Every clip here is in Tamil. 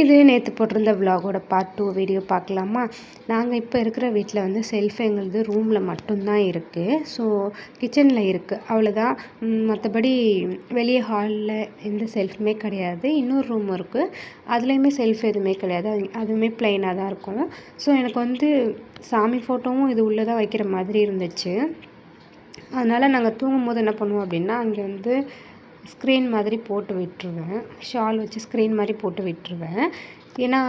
இது நேற்று போட்டிருந்த விலாகோட பார்ட் டூ வீடியோ பார்க்கலாமா? நாங்கள் இப்போ இருக்கிற வீட்டில் வந்து செல்ஃப் எங்களுது ரூமில் மட்டும்தான் இருக்குது ஸோ கிச்சனில் இருக்குது அவ்வளோதான் மற்றபடி வெளியே ஹாலில் எந்த செல்ஃபுமே கிடையாது. இன்னொரு ரூம் இருக்குது அதுலேயுமே செல்ஃப் எதுவுமே கிடையாது. அது அதுவுமே ப்ளைனாக தான் இருக்கும். ஸோ எனக்கு வந்து சாமி ஃபோட்டோவும் இது உள்ளே தான் வைக்கிற மாதிரி இருந்துச்சு. அதனால் நாங்கள் தூங்கும் போது என்ன பண்ணுவோம் அப்படின்னா அங்கே வந்து ஸ்க்ரீன் மாதிரி போட்டு விட்டுருவேன். ஷால் வச்சு ஸ்க்ரீன் மாதிரி போட்டு விட்டுருவேன். ஏன்னா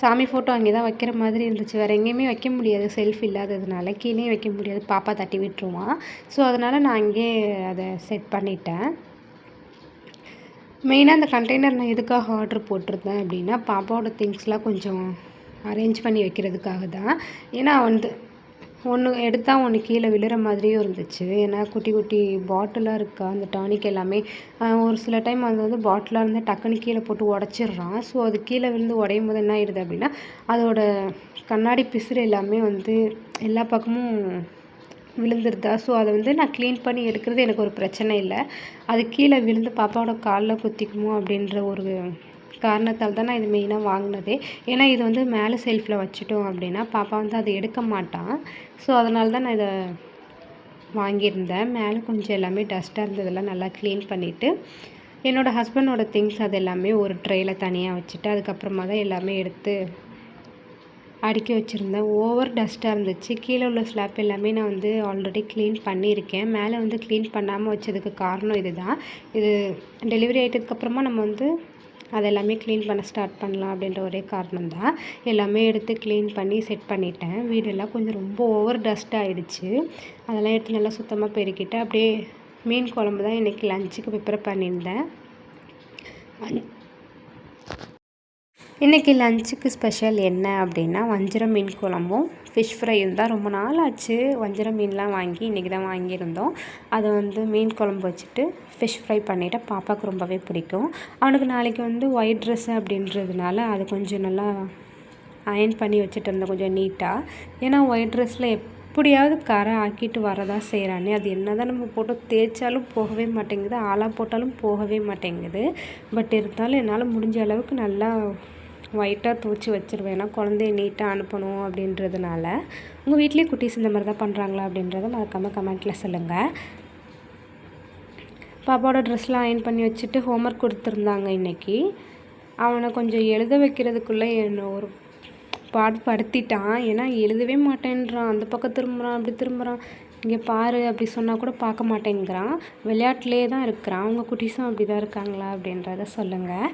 சாமி ஃபோட்டோ அங்கே தான் வைக்கிற மாதிரி இருந்துச்சு. வேறு எங்கேயுமே வைக்க முடியாது. செல்ஃப் இல்லாததுனால கீழே வைக்க முடியாது. பாப்பா தட்டி விட்டுருவான் ஸோ அதனால் நான் அங்கேயே அதை செட் பண்ணிட்டேன். மெயினாக அந்த கண்டெய்னர் நான் எதுக்காக ஆர்டர் போட்டிருந்தேன் அப்படின்னா பாப்பாவோட திங்ஸ்லாம் கொஞ்சம் அரேஞ்ச் பண்ணி வைக்கிறதுக்காக தான் ஏன்னா வந்து ஒன்று எடுத்தால் ஒன்று கீழே விழுற மாதிரியும் இருந்துச்சு. ஏன்னா குட்டி குட்டி பாட்டிலாக இருக்கா அந்த டானிக் எல்லாமே. ஒரு சில டைம் அது வந்து பாட்டிலாக இருந்தால் டக்குன்னு கீழே போட்டு உடச்சிட்றான். ஸோ அது கீழே விழுந்து உடையும் போது என்ன ஆயிடுது அப்படின்னா அதோட கண்ணாடி பிசுறு எல்லாமே வந்து எல்லா பக்கமும் விழுந்துருதா. ஸோ அதை வந்து நான் க்ளீன் பண்ணி எடுக்கிறது எனக்கு ஒரு பிரச்சனை இல்லை. அது கீழே விழுந்து பாப்பாவோட காலில் குத்திக்குமோ அப்படின்ற ஒரு காரணத்தால் தான் நான் இது மெயினாக வாங்கினதே. ஏன்னா இது வந்து மேலே செல்ஃபில் வச்சுட்டோம் அப்படின்னா பாப்பா வந்து அதை எடுக்க மாட்டான் ஸோ அதனால தான் நான் இதை வாங்கியிருந்தேன். மேலே கொஞ்சம் எல்லாமே டஸ்ட்டாக இருந்ததெல்லாம் நல்லா க்ளீன் பண்ணிவிட்டு என்னோடய ஹஸ்பண்டோட திங்ஸ் அது எல்லாமே ஒரு ட்ரேயில் தனியாக வச்சுட்டு அதுக்கப்புறமா தான் எல்லாமே எடுத்து அடுக்கி வச்சுருந்தேன். ஓவர் டஸ்ட்டாக இருந்துச்சு. கீழே உள்ள ஸ்லாப் எல்லாமே நான் வந்து ஆல்ரெடி க்ளீன் பண்ணியிருக்கேன். மேலே வந்து க்ளீன் பண்ணாமல் வச்சதுக்கு காரணம் இது தான் இது டெலிவரி ஆகிட்டதுக்கப்புறமா நம்ம வந்து அது எல்லாமே க்ளீன் பண்ண ஸ்டார்ட் பண்ணலாம் அப்படின்ற ஒரே காரணம் தான் எல்லாமே எடுத்து க்ளீன் பண்ணி செட் பண்ணிட்டேன். வீடெல்லாம் கொஞ்சம் ரொம்ப ஓவர் டஸ்ட் ஆகிடுச்சு அதெல்லாம் எடுத்து நல்லா சுத்தமாக பெருக்கிட்டு அப்படியே மீன் குழம்பு தான் இன்றைக்கி லஞ்சுக்கு ப்ரிப்பேர் பண்ணியிருந்தேன். இன்றைக்கி லஞ்சுக்கு ஸ்பெஷல் என்ன அப்படின்னா வஞ்சிரம் மீன் குழம்பும் ஃபிஷ் ஃப்ரையும் தான். ரொம்ப நாள் ஆச்சு வஞ்சிர மீன்லாம் வாங்கி இன்றைக்கி தான் வாங்கியிருந்தோம். அதை வந்து மீன் குழம்பு வச்சுட்டு ஃபிஷ் ஃப்ரை பண்ணிவிட்டு பாப்பாவுக்கு ரொம்பவே பிடிக்கும். அவனுக்கு நாளைக்கு வந்து ஒயிட் ட்ரெஸ் அப்படின்றதுனால அது கொஞ்சம் நல்லா அயன் பண்ணி வச்சுட்டு இருந்தேன் கொஞ்சம் நீட்டாக ஏன்னா ஒயிட் ட்ரெஸ்ஸில் எப்படியாவது கரை ஆக்கிட்டு வரதா செய்கிறானே அது என்ன தான் நம்ம போட்டு தேய்ச்சாலும் போகவே மாட்டேங்குது ஆளாக போட்டாலும் போகவே மாட்டேங்குது. பட் இருந்தாலும் என்னால் முடிஞ்ச அளவுக்கு நல்லா ஒயிட்டாக துவச்சி வச்சுருவேன். ஏன்னா குழந்தைய நீட்டாக அனுப்பணும் அப்படின்றதுனால. உங்கள் வீட்லேயே குட்டீஸ் இந்த மாதிரி தான் பண்ணுறாங்களா அப்படின்றத மறக்காமல் கமெண்ட்டில் சொல்லுங்கள் பாப்பாவோட ட்ரெஸ்லாம் அயன் பண்ணி வச்சுட்டு ஹோம்ஒர்க் கொடுத்துருந்தாங்க இன்றைக்கி அவனை கொஞ்சம் எழுத வைக்கிறதுக்குள்ளே என்ன ஒரு பாடு படுத்திட்டான். ஏன்னா எழுதவே மாட்டேன்றான். அந்த பக்கம் திரும்புகிறான் அப்படி திரும்புகிறான் இங்கே பாரு அப்படி சொன்னால் கூட பார்க்க மாட்டேங்கிறான். விளையாட்டுலேயே தான் இருக்கிறான். அவங்க குட்டீஸும் அப்படி தான் இருக்காங்களா அப்படின்றத சொல்லுங்கள்